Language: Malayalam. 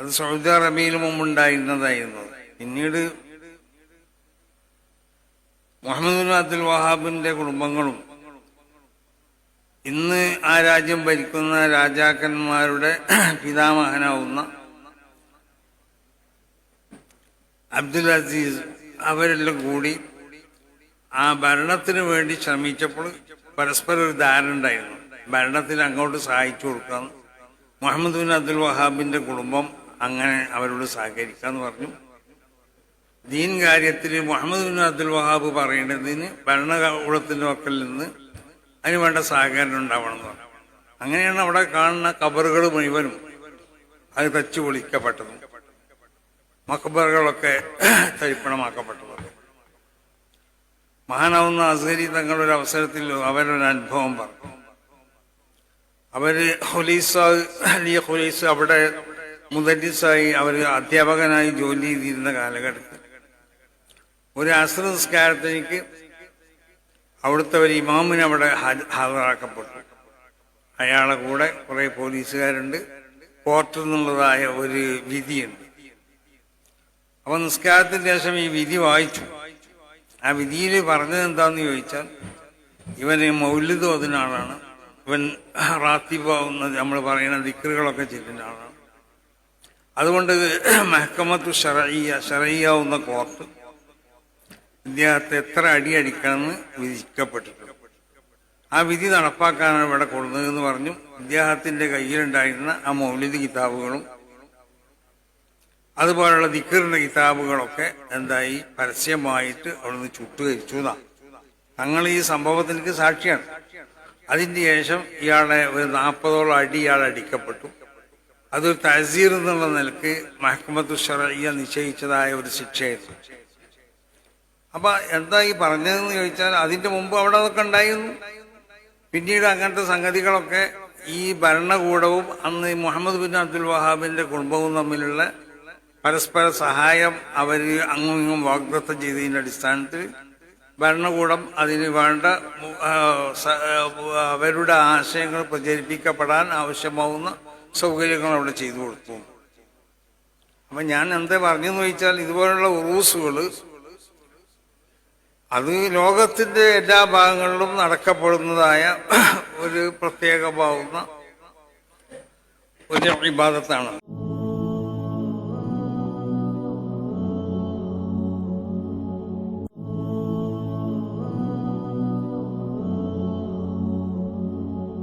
അത് സൗദി അറേബ്യയിൽ മുമ്പുണ്ടായിരുന്നതായിരുന്നു. പിന്നീട് മുഹമ്മദ് അബ്ദുൽ വഹാബിന്റെ കുടുംബങ്ങളും ഇന്ന് ആ രാജ്യം ഭരിക്കുന്ന രാജാക്കന്മാരുടെ പിതാമഹനാവുന്ന അബ്ദുൽ അസീസ് അവരെല്ലാം കൂടി ആ ഭരണത്തിന് വേണ്ടി ശ്രമിച്ചപ്പോൾ പരസ്പരം ഒരു ധാരണ ഉണ്ടായിരുന്നു. ഭരണത്തിന് അങ്ങോട്ട് സഹായിച്ചു കൊടുക്കാൻ മുഹമ്മദ് ബിൻ അബ്ദുൽ വഹാബിന്റെ കുടുംബം അങ്ങനെ അവരോട് സഹകരിക്കാന്ന് പറഞ്ഞു. ദീൻ കാര്യത്തിൽ മുഹമ്മദ് ബിൻ അബ്ദുൽ വഹാബ് പറയേണ്ടതിന് ഭരണകൂടത്തിന്റെ ഒക്കൽ നിന്ന് അതിന് വേണ്ട സഹകരണം ഉണ്ടാവണം എന്ന് പറഞ്ഞു. അങ്ങനെയാണ് അവിടെ കാണുന്ന കബറുകൾ മുഴുവനും അത് തച്ചു പൊളിക്കപ്പെട്ടതും മക്കബറുകളൊക്കെ തരിപ്പണമാക്കപ്പെട്ടതും മഹാനാവുന്ന അസരി തങ്ങളൊരു അവസരത്തിൽ അവരൊരു അനുഭവം പറഞ്ഞു. അവർ ഹുലീസ അലിയ ഹുലീസ് അവിടെ മുദരിസായി അവർ അധ്യാപകനായി ജോലി ചെയ്തിരുന്ന കാലഘട്ടത്തിൽ. ഒരു അസ്ര നിസ്കാരത്തിലേക്ക് അവിടുത്തെ ഒരു ഇമാമിന് അവിടെ ഹാജ- ഹാജരാക്കപ്പെട്ടു. അയാളെ കൂടെ കുറെ പോലീസുകാരുണ്ട്. കോർട്ടിൽ നിന്നുള്ളതായ ഒരു വിധിയുണ്ട്. അപ്പൊ നിസ്കാരത്തിന് ശേഷം ഈ വിധി വായിച്ചു. ആ വിധിയിൽ പറഞ്ഞത് എന്താന്ന് ചോദിച്ചാൽ ഇവന് മൗല്യതോതിനാളാണ് ഇവൻ റാത്തിബാവുന്ന നമ്മൾ പറയുന്ന ദിക്കറുകളൊക്കെ ചെല്ലുന്ന ആളാണ് അതുകൊണ്ട് മെഹക്കമത്തു ഷറയ്യ ഷറയ്യാവുന്ന കോർട്ട് ഇദ്ദേഹത്തെ എത്ര അടി അടിക്കണമെന്ന് വിധിക്കപ്പെട്ടിട്ടുണ്ട്. ആ വിധി നടപ്പാക്കാനാണ് ഇവിടെ കൊടുത്തതെന്ന് പറഞ്ഞു. ഇദ്ദേഹത്തിന്റെ കയ്യിലുണ്ടായിരുന്ന ആ മൗലിക കിതാബുകളും അതുപോലുള്ള ദിക്കറിന്റെ കിതാബുകളൊക്കെ എന്തായി പരസ്യമായിട്ട് അവിടുന്ന് ചുട്ടുകരിച്ചു തങ്ങൾ ഈ സംഭവത്തിലേക്ക് സാക്ഷിയാണ്. അതിന് ശേഷം ഇയാളെ ഒരു നാൽപ്പതോളം അടി ഇയാൾ അടിക്കപ്പെട്ടു. അതൊരു തസീർ എന്നുള്ള നിലയ്ക്ക് മഹക്കമത്തു ഷറയ്യ നിശ്ചയിച്ചതായ ഒരു ശിക്ഷയായിരുന്നു. അപ്പൊ എന്താ ഈ പറഞ്ഞതെന്ന് ചോദിച്ചാൽ അതിന്റെ മുമ്പ് അവിടെ അതൊക്കെ ഉണ്ടായിരുന്നു. പിന്നീട് അങ്ങനത്തെ സംഗതികളൊക്കെ ഈ ഭരണകൂടവും അന്ന് മുഹമ്മദ് ബിൻ അബ്ദുൽ വഹാബിന്റെ കുടുംബവും തമ്മിലുള്ള പരസ്പര സഹായം അവർ അങ്ങും വാഗ്ദത്തം ചെയ്തതിന്റെ അടിസ്ഥാനത്തിൽ ഭരണകൂടം അതിന് വേണ്ട അവരുടെ ആശയങ്ങൾ പ്രചരിപ്പിക്കപ്പെടാൻ ആവശ്യമാവുന്ന സൗകര്യങ്ങൾ അവിടെ ചെയ്തു കൊടുത്തു. അപ്പൊ ഞാൻ എന്താ പറഞ്ഞെന്ന് ചോദിച്ചാൽ ഇതുപോലുള്ള ഉറൂസുകൾ അത് ലോകത്തിന്റെ എല്ലാ ഭാഗങ്ങളിലും നടക്കപ്പെടുന്നതായ ഒരു പ്രത്യേകമാവുന്ന ഒരു വിവാദത്താണ്